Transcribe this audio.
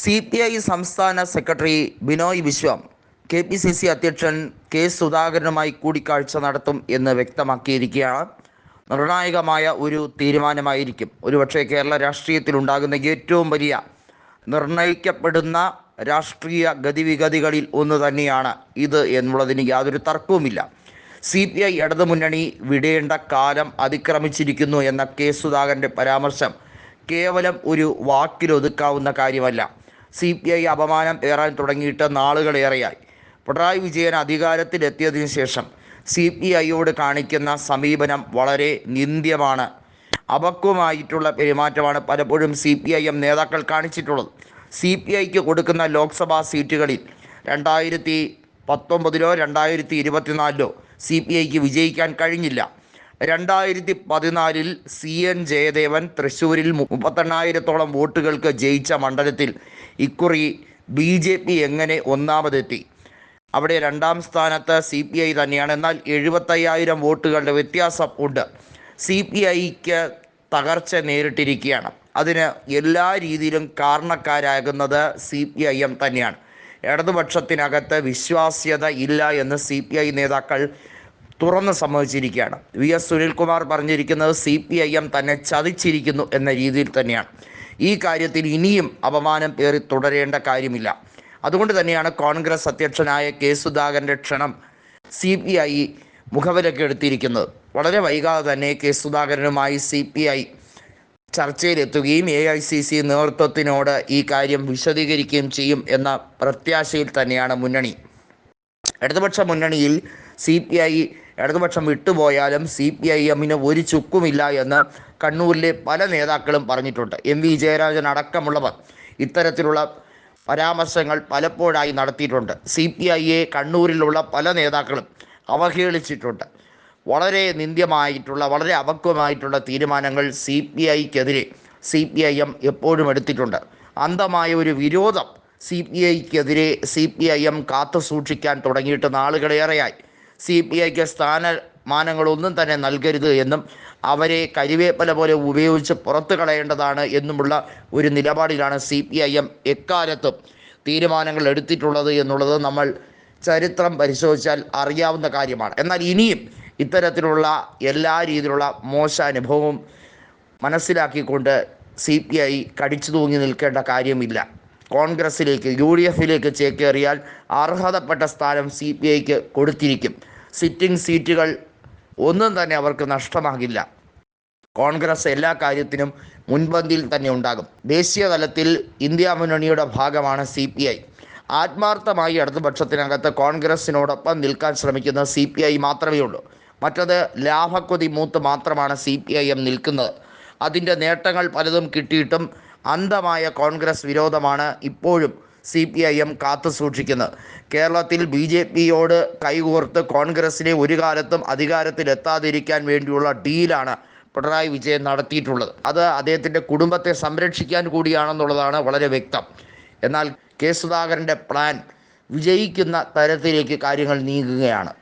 C P I സംസ്ഥാന secretary Binoy Viswam K P C C അധ്യക്ഷൻ K സുധാകരനുമായി കൂടിക്കാഴ്ച നടത്തും എന്ന് വ്യക്തമാക്കിയിരിക്കുകയാണ്. നിർണായകമായ ഒരു തീരുമാനമായിരിക്കും. ഒരുപക്ഷെ കേരള രാഷ്ട്രീയത്തിൽ ഉണ്ടാകുന്ന ഏറ്റവും വലിയ നിർണയിക്കപ്പെടുന്ന രാഷ്ട്രീയ ഗതിവിഗതികളിൽ ഒന്ന് തന്നെയാണ് ഇത് എന്നുള്ളതിന് യാതൊരു തർക്കവുമില്ല. സി പി ഐ ഇടതുമുന്നണി വിടേണ്ട കാലം അതിക്രമിച്ചിരിക്കുന്നു എന്ന കെ സുധാകരന്റെ പരാമർശം കേവലം ഒരു വാക്കിലൊതുക്കാവുന്ന കാര്യമല്ല. സി പി ഐ അപമാനം ഏറാൻ തുടങ്ങിയിട്ട് നാളുകളേറെയായി പിണറായി വിജയൻ അധികാരത്തിലെത്തിയതിനു ശേഷം സി പി ഐയോട് കാണിക്കുന്ന സമീപനം വളരെ നിന്ദ്യമാണ്. അപക്വമായിട്ടുള്ള പെരുമാറ്റമാണ് പലപ്പോഴും സി പി ഐ എം നേതാക്കൾ കാണിച്ചിട്ടുള്ളത്. സി പി ഐക്ക് കൊടുക്കുന്ന ലോക്സഭാ സീറ്റുകളിൽ രണ്ടായിരത്തി പത്തൊമ്പതിലോ രണ്ടായിരത്തി ഇരുപത്തിനാലിലോ സി പി ഐക്ക് വിജയിക്കാൻ കഴിഞ്ഞില്ല. രണ്ടായിരത്തി പതിനാലിൽ സി എൻ ജയദേവൻ തൃശ്ശൂരിൽ മുപ്പത്തെണ്ണായിരത്തോളം വോട്ടുകൾക്ക് ജയിച്ച മണ്ഡലത്തിൽ ഇക്കുറി ബി ജെ പി എങ്ങനെ ഒന്നാമതെത്തി? അവിടെ രണ്ടാം സ്ഥാനത്ത് സി പി ഐ തന്നെയാണ്. എന്നാൽ എഴുപത്തയ്യായിരം വോട്ടുകളുടെ വ്യത്യാസം ഉണ്ട്. സി പി ഐക്ക് തകർച്ച നേരിട്ടിരിക്കുകയാണ്. അതിന് എല്ലാ രീതിയിലും കാരണക്കാരാകുന്നത് സി പി ഐ എം തന്നെയാണ്. ഇടതുപക്ഷത്തിനകത്ത് വിശ്വാസ്യത ഇല്ല എന്ന് സി പി ഐ നേതാക്കൾ തുറന്ന് സമ്മതിച്ചിരിക്കുകയാണ്. വി. എസ്. സുനിൽകുമാർ പറഞ്ഞിരിക്കുന്നത് സി പി ഐ എം തന്നെ ചതിച്ചിരിക്കുന്നു എന്ന രീതിയിൽ തന്നെയാണ്. ഈ കാര്യത്തിൽ ഇനിയും അപമാനം പേറി തുടരേണ്ട കാര്യമില്ല. അതുകൊണ്ട് തന്നെയാണ് കോൺഗ്രസ് അധ്യക്ഷനായ കെ. സുധാകരന്റെ ക്ഷണം സി പി ഐ മുഖവിലക്ക് എടുത്തിരിക്കുന്നത്. വളരെ വൈകാതെ തന്നെ കെ. സുധാകരനുമായി സി പി ഐ ചർച്ചയിലെത്തുകയും എ ഐ സി സി നേതൃത്വത്തിനോട് ഈ കാര്യം വിശദീകരിക്കുകയും ചെയ്യും എന്ന പ്രത്യാശയിൽ തന്നെയാണ് മുന്നണി. ഇടതുപക്ഷ മുന്നണിയിൽ സി പി ഐ ഇടതുപക്ഷം വിട്ടുപോയാലും സി പി ഐ എമ്മിന് ഒരു ചുക്കുമില്ല എന്ന് കണ്ണൂരിലെ പല നേതാക്കളും പറഞ്ഞിട്ടുണ്ട്. എം വി ജയരാജൻ അടക്കമുള്ളവർ ഇത്തരത്തിലുള്ള പരാമർശങ്ങൾ പലപ്പോഴായി നടത്തിയിട്ടുണ്ട്. സി പി ഐയെ കണ്ണൂരിലുള്ള പല നേതാക്കളും അവഹേളിച്ചിട്ടുണ്ട്. വളരെ നിന്ദ്യമായിട്ടുള്ള വളരെ അപക്വമായിട്ടുള്ള തീരുമാനങ്ങൾ സി പി ഐക്കെതിരെ സി പി ഐ എം എപ്പോഴും എടുത്തിട്ടുണ്ട്. അന്ധമായ ഒരു വിരോധം സി പി ഐക്കെതിരെ സി പി ഐ എം കാത്തു സൂക്ഷിക്കാൻ തുടങ്ങിയിട്ട് നാളുകളേറെയായി. സി പി ഐക്ക് സ്ഥാനമാനങ്ങളൊന്നും തന്നെ നൽകരുത് എന്നും അവരെ കരിവേപ്പല പോലെ ഉപയോഗിച്ച് പുറത്തു കളയേണ്ടതാണ് എന്നുമുള്ള ഒരു നിലപാടിലാണ് സി പി ഐ എം എക്കാലത്തും തീരുമാനങ്ങൾ എടുത്തിട്ടുള്ളത് എന്നുള്ളത് നമ്മൾ ചരിത്രം പരിശോധിച്ചാൽ അറിയാവുന്ന കാര്യമാണ്. എന്നാൽ ഇനിയും ഇത്തരത്തിലുള്ള എല്ലാ രീതിയിലുള്ള മോശ അനുഭവവും മനസ്സിലാക്കിക്കൊണ്ട് സി പി ഐ കടിച്ചു തൂങ്ങി നിൽക്കേണ്ട കാര്യമില്ല. കോൺഗ്രസിലേക്ക് യു ഡി എഫിലേക്ക് ചേക്കേറിയാൽ അർഹതപ്പെട്ട സ്ഥാനം സി പി ഐക്ക് കൊടുത്തിരിക്കും. സിറ്റിംഗ് സീറ്റുകൾ ഒന്നും തന്നെ അവർക്ക് നഷ്ടമാകില്ല. കോൺഗ്രസ് എല്ലാ കാര്യത്തിനും മുൻപന്തിയിൽ തന്നെ ഉണ്ടാകും. ദേശീയ തലത്തിൽ ഇന്ത്യ മുന്നണിയുടെ ഭാഗമാണ് സി പി ഐ. ആത്മാർത്ഥമായി ഇടതുപക്ഷത്തിനകത്ത് കോൺഗ്രസിനോടൊപ്പം നിൽക്കാൻ ശ്രമിക്കുന്ന സി പി ഐ മാത്രമേ ഉള്ളൂ. മറ്റത് ലാഭക്കൊതി മൂത്ത് മാത്രമാണ് സി പി ഐ എം നിൽക്കുന്നത്. അതിന്റെ നേട്ടങ്ങൾ പലതും കിട്ടിയിട്ടും അന്ധമായ കോൺഗ്രസ് വിരോധമാണ് ഇപ്പോഴും സി പി ഐ എം കാത്തു സൂക്ഷിക്കുന്നത് കേരളത്തിൽ ബി ജെ പിയോട് കൈകോർത്ത് കോൺഗ്രസിനെ ഒരു കാലത്തും അധികാരത്തിലെത്താതിരിക്കാൻ വേണ്ടിയുള്ള ഡീലാണ് പിണറായി വിജയൻ നടത്തിയിട്ടുള്ളത്. അത് അദ്ദേഹത്തിന്റെ കുടുംബത്തെ സംരക്ഷിക്കാൻ കൂടിയാണെന്നുള്ളതാണ് വളരെ വ്യക്തം. എന്നാൽ കെ സുധാകരന്റെ പ്ലാൻ വിജയിക്കുന്ന തരത്തിലേക്ക് കാര്യങ്ങൾ നീങ്ങുകയാണ്.